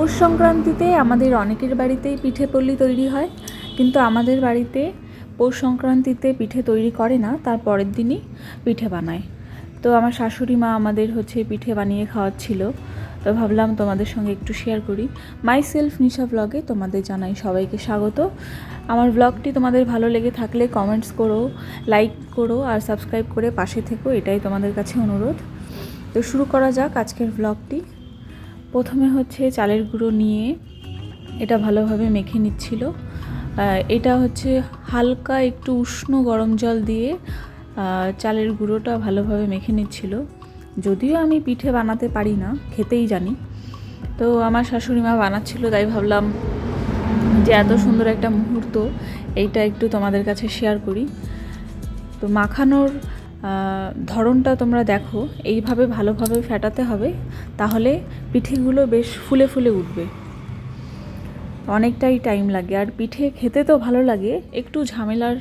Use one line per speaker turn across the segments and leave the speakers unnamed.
পৌষ সংক্রান্তিতে আমাদের অনেকের বাড়িতেই পিঠে পল্লি তৈরি হয়, কিন্তু আমাদের বাড়িতে পৌষ সংক্রান্তিতে পিঠে তৈরি করে না, তার পরের দিনই পিঠে বানায়। তো আমার শাশুড়ি মা আমাদের হচ্ছে পিঠে বানিয়ে খাওয়াচ্ছিল, তো ভাবলাম তোমাদের সঙ্গে একটু শেয়ার করি। মাই সেলফ নিশা ব্লগে তোমাদের জানাই সবাইকে স্বাগত। আমার ব্লগটি তোমাদের ভালো লেগে থাকলে কমেন্টস করো লাইক করো আর সাবস্ক্রাইব করে পাশে থেকো, এটাই তোমাদের কাছে অনুরোধ। তো শুরু করা যাক আজকের ব্লগটি প্রথমে হচ্ছে চালের গুঁড়ো নিয়ে এটা ভালোভাবে মেখে নিচ্ছিল। এটা হচ্ছে হালকা একটু উষ্ণ গরম জল দিয়ে চালের গুঁড়োটা ভালোভাবে মেখে নিচ্ছিল। যদিও আমি পিঠে বানাতে পারি না, খেতেই জানি। তো আমার শাশুড়ি মা বানাচ্ছিল, তাই ভাবলাম যে এত সুন্দর একটা মুহূর্ত, এইটা একটু তোমাদের কাছে শেয়ার করি। তো মাখানোর ধরনটা তোমরা দেখো। এইভাবে ভালোভাবে ফেটাতে হবে, তাহলে পিঠেগুলো বেশ ফুলে ফুলে উঠবে। অনেকটাই টাইম লাগে। আর পিঠে খেতে তো ভালো লাগে, একটু ঝামেলার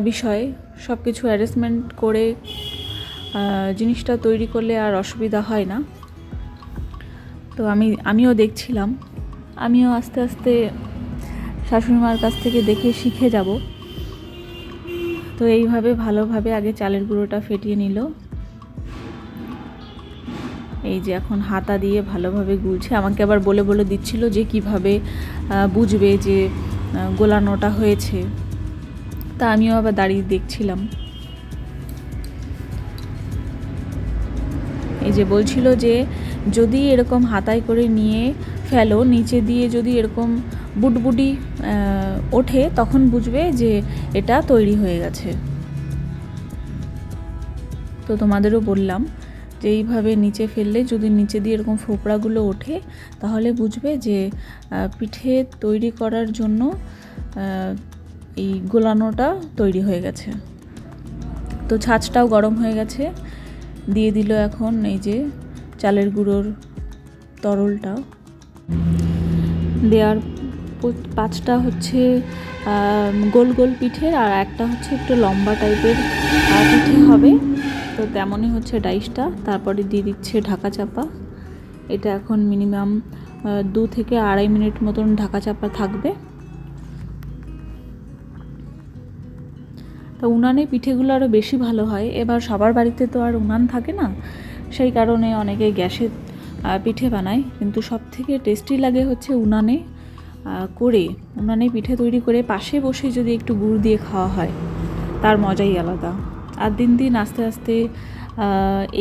বিষয়। সব কিছু অ্যারেঞ্জমেন্ট করে জিনিসটা তৈরি করলে আর অসুবিধা হয় না। তো আমি, আমিও দেখছিলাম। আমিও আস্তে আস্তে শাশুড়ি মার কাছ থেকে দেখে শিখে যাব। তো এইভাবে ভালোভাবে আগে চালের গুঁড়োটা ফেটিয়ে নিল। এই যে এখন হাতা দিয়ে ভালোভাবে গুলছে। আমাকে আবার বলে বলে দিচ্ছিল যে কীভাবে বুঝবে যে গোলানোটা হয়েছে। তা আমিও আবার দাঁড়িয়ে দেখছিলাম। এই যে বলছিল যে, যদি এরকম হাতায় করে নিয়ে ফেলো, নিচে দিয়ে যদি এরকম বুটবুটি আহ, ওঠে তখন বুঝবে যে এটা তৈরি হয়ে গেছে। তো তোমাদেরও বললাম যে এইভাবে নিচে ফেললে যদি নিচে দিয়ে এরকম ফোপড়াগুলো ওঠে তাহলে বুঝবে যে পিঠে তৈরি করার জন্য এই গোলানোটা তৈরি হয়ে গেছে। তো ছাঁচটাও গরম হয়ে গেছে। দিয়ে দিল এখন এই যে চালের গুঁড়োর তরলটা। দেওয়ার পাঁচটা হচ্ছে গোল গোল পিঠের আর একটা হচ্ছে একটু লম্বা টাইপের পিঠে হবে। তো তেমনই হচ্ছে ডাইসটা। তারপরে দিয়ে দিচ্ছে ঢাকা চাপা। এটা এখন মিনিমাম দু থেকে আড়াই মিনিট মতন ঢাকা চাপা থাকবে। তো উনানে পিঠেগুলো আরও বেশি ভালো হয়। এবার সবার বাড়িতে তো আর উনান থাকে না। সেই কারণে অনেকে গ্যাসে পিঠে বানায়। কিন্তু সব থেকে টেস্টি লাগে হচ্ছে উনানে। করে উনানে পিঠে তৈরি করে পাশে বসে যদি একটু গুড় দিয়ে খাওয়া হয়, তার মজাই আলাদা। আর দিন দিন আস্তে আস্তে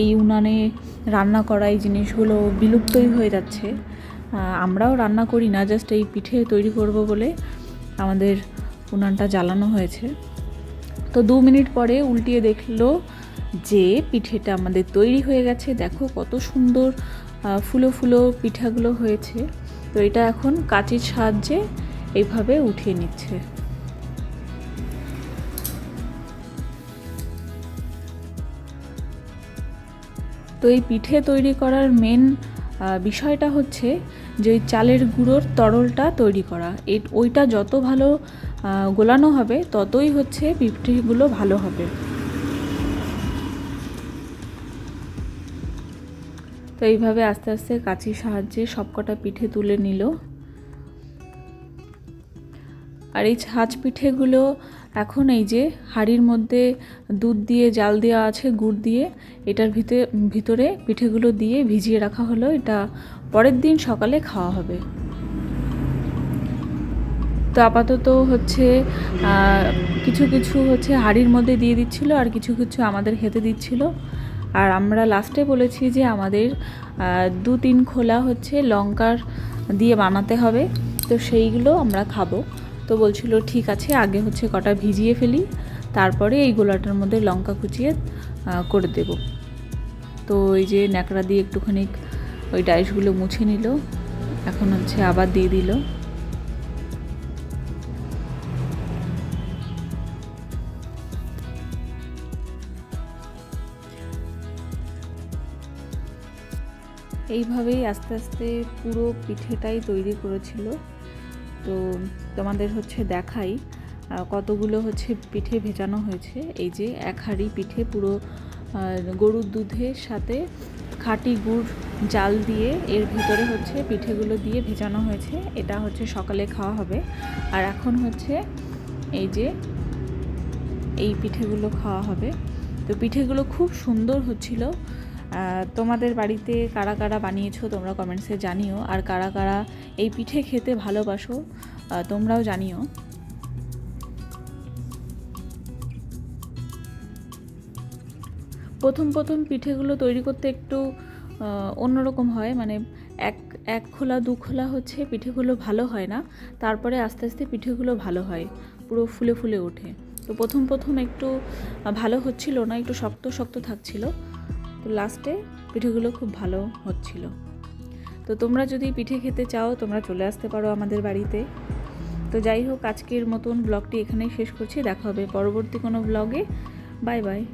এই উনানে রান্না করা এই জিনিসগুলো বিলুপ্তই হয়ে যাচ্ছে। আমরাও রান্না করি না জাস্ট এই পিঠে তৈরি করব বলে আমাদের উনানটা জ্বালানো হয়েছে। তো দু মিনিট পরে উল্টিয়ে দেখল যে পিঠেটা আমাদের তৈরি হয়ে গেছে। দেখো কত সুন্দর ফুলো ফুলো পিঠাগুলো হয়েছে। তো এটা এখন কাঁচির সাহায্যে এইভাবে উঠিয়ে নিচ্ছে। তো এই পিঠে তৈরি করার মেন বিষয়টা হচ্ছে যে ওই চালের গুঁড়োর তরলটা তৈরি করা। ওইটা যত ভালো গোলানো হবে ততই হচ্ছে পিঠেগুলো ভালো হবে। তো এইভাবে আস্তে আস্তে কাঁচির সাহায্যে সবকটা পিঠে তুলে নিল। আর এই ছাঁচ পিঠেগুলো এখন এই যে হাঁড়ির মধ্যে দুধ দিয়ে, জাল দেওয়া আছে গুড় দিয়ে, এটার ভিতরে ভিতরে পিঠেগুলো দিয়ে ভিজিয়ে রাখা হলো। এটা পরের দিন সকালে খাওয়া হবে। তো আপাতত হচ্ছে কিছু কিছু হচ্ছে হাঁড়ির মধ্যে দিয়ে দিচ্ছিল আর কিছু কিছু আমাদের খেতে দিচ্ছিল। আর আমরা লাস্টে বলেছি যে আমাদের দু তিন খোলা হচ্ছে লঙ্কার দিয়ে বানাতে হবে। তো সেইগুলো আমরা খাব। তো বলছিল, ঠিক আছে, আগে হচ্ছে কটা ভিজিয়ে ফেলি, তারপরে এই গোলাটার মধ্যে লঙ্কা কুচিয়ে করে দেব। তো এই যে ন্যাকড়া দিয়ে একটুখানি ওই ডাইসগুলো মুছে নিল। এখন হচ্ছে আবার দিয়ে দিল। এইভাবেই আস্তে আস্তে পুরো পিঠেটাই তৈরি করেছিল। তো তোমাদের হচ্ছে দেখাই কতগুলো হচ্ছে পিঠে ভেজানো হয়েছে। এই যে এক হাঁড়ি পিঠে পুরো গরুর দুধের সাথে খাঁটি গুড় জাল দিয়ে এর ভিতরে হচ্ছে পিঠেগুলো দিয়ে ভেজানো হয়েছে। এটা হচ্ছে সকালে খাওয়া হবে। আর এখন হচ্ছে এই যে এই পিঠেগুলো খাওয়া হবে। তো পিঠেগুলো খুব সুন্দর হচ্ছিল। তোমাদের বাড়িতে কারা কারা বানিয়েছো তোমরা কমেন্টসে জানিও। আর কারা কারা এই পিঠে খেতে ভালোবাসো তোমরাও জানিও। প্রথম প্রথম পিঠেগুলো তৈরি করতে একটু অন্যরকম হয়। মানে এক এক খোলা, দু খোলা হচ্ছে পিঠেগুলো ভালো হয় না। তারপরে আস্তে আস্তে পিঠেগুলো ভালো হয়, পুরো ফুলে ফুলে ওঠে। তো প্রথম প্রথম একটু ভালো হচ্ছিল না, একটু শক্ত শক্ত থাকছিল। তো লাস্টে পিঠেগুলো খুব ভালো হচ্ছিল। তো তোমরা যদি পিঠে খেতে চাও, তোমরা চলে আসতে পারো আমাদের বাড়িতে। তো যাই হোক, আজকের মতন ব্লগটি এখানেই শেষ করছি। দেখা হবে পরবর্তী কোনো ব্লগে বাই বাই